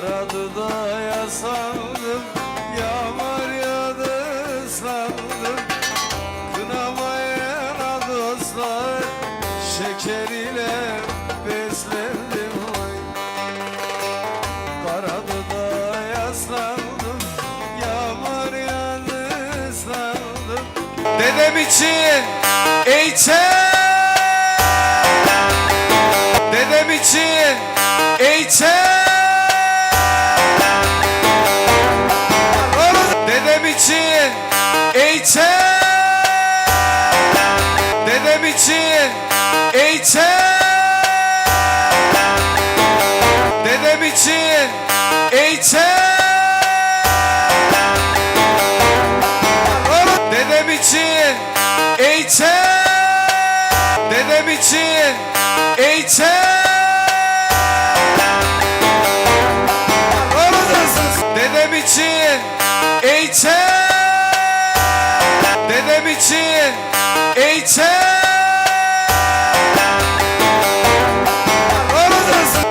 Karaduda sandım Yağmur yağdı ıslandım. Kınamayana dostlar Şeker ile beslendim. Oy. Karaduda yaslandım Yağmur yağdı ıslandım. Dedem için eğitim Dedem için eğitim eğitim. Dedem için eğitim. Dedem için eğitim. Dedem için eğitim. Dedem için eğitim. Dedem için eğitim Dedem için eğitim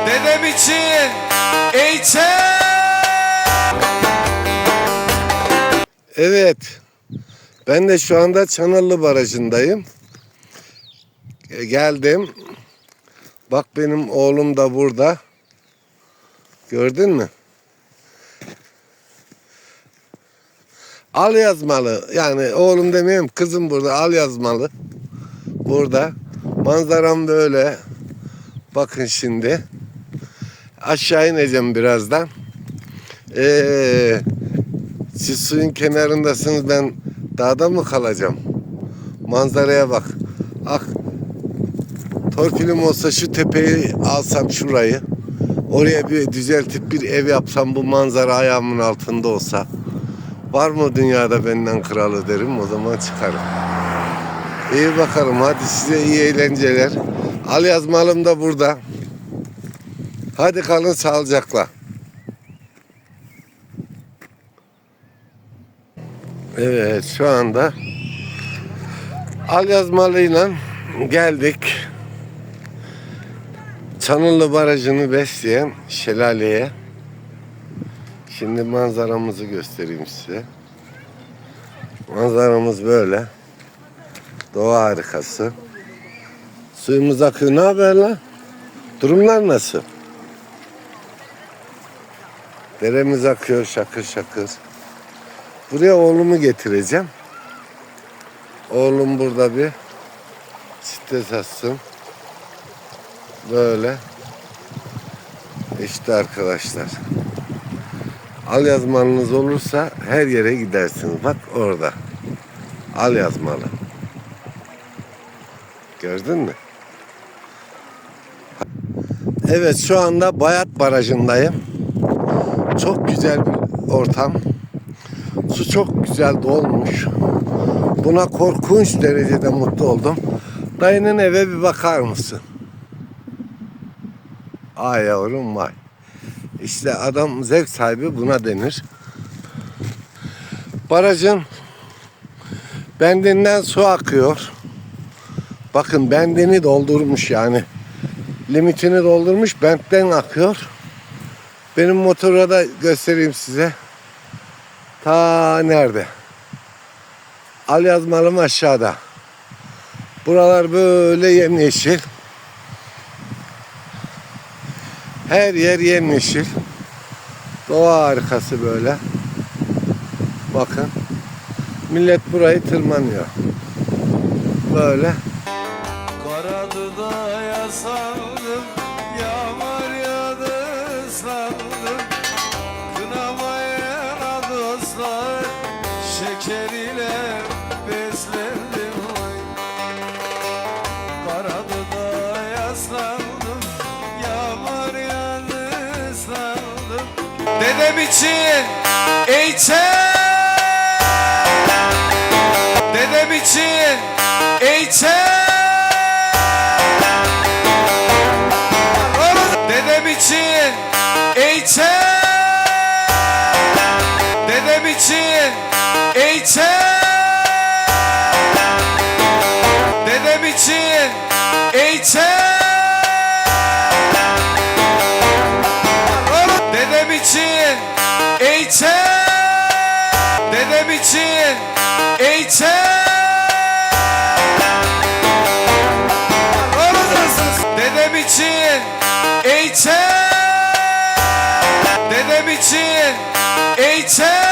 Dedem için eğitim Evet. Ben de şu anda Çanarlı Barajı'ndayım. E, Geldim. Bak benim oğlum da burada. Gördün mü? Al yazmalı. Yani oğlum demeyeyim kızım burada al yazmalı. Burada. Manzaram böyle. Bakın şimdi. Aşağı ineceğim birazdan. Eee siz suyun kenarındasınız ben dağda mı kalacağım? Manzaraya bak. Ah torpilim olsa şu tepeyi alsam şurayı. Oraya bir düzeltip bir ev yapsam bu manzara ayağımın altında olsa. Var mı dünyada benden kralı derim o zaman çıkarım. İyi bakalım hadi size iyi eğlenceler. Al yazmalım da burada. Hadi kalın sağlıcakla. Evet şu anda Al yazmalıyla geldik. Çanıllı Barajı'nı besleyen şelaleye. Şimdi manzaramızı göstereyim size. Manzaramız böyle. Doğa harikası. Suyumuz akıyor. Ne haber lan? Durumlar nasıl? Deremiz akıyor şakır şakır. Buraya oğlumu getireceğim. Oğlum burada bir stres atsın. Böyle. İşte arkadaşlar. Al yazmanız olursa her yere gidersiniz. Bak orada. Al yazmalı. Gördün mü? Evet şu anda Bayat Barajı'ndayım. Çok güzel bir ortam. Su çok güzel dolmuş. Buna korkunç derecede mutlu oldum. Dayının eve bir bakar mısın? Ay yavrum vay. İşte adam zevk sahibi buna denir. Barajın bendinden su akıyor. Bakın bendini doldurmuş yani. Limitini doldurmuş bentten akıyor. Benim motora da göstereyim size. Ta nerede? Al yazmalım aşağıda. Buralar böyle yemyeşil. Her yer yemyeşil. Doğa harikası böyle. Bakın. Millet burayı tırmanıyor. Böyle. Karaduda yasandım Yağmur yağdı ıslandım Kınamayana dostlar Şeker Dedem için eğitim. Dedem için eğitim. Dedem için eğitim. Dedem için eğitim. Dedem için eğitim için eğitim. Dedem için eğitim. Dedem için eğitim. Dedem için eğitim.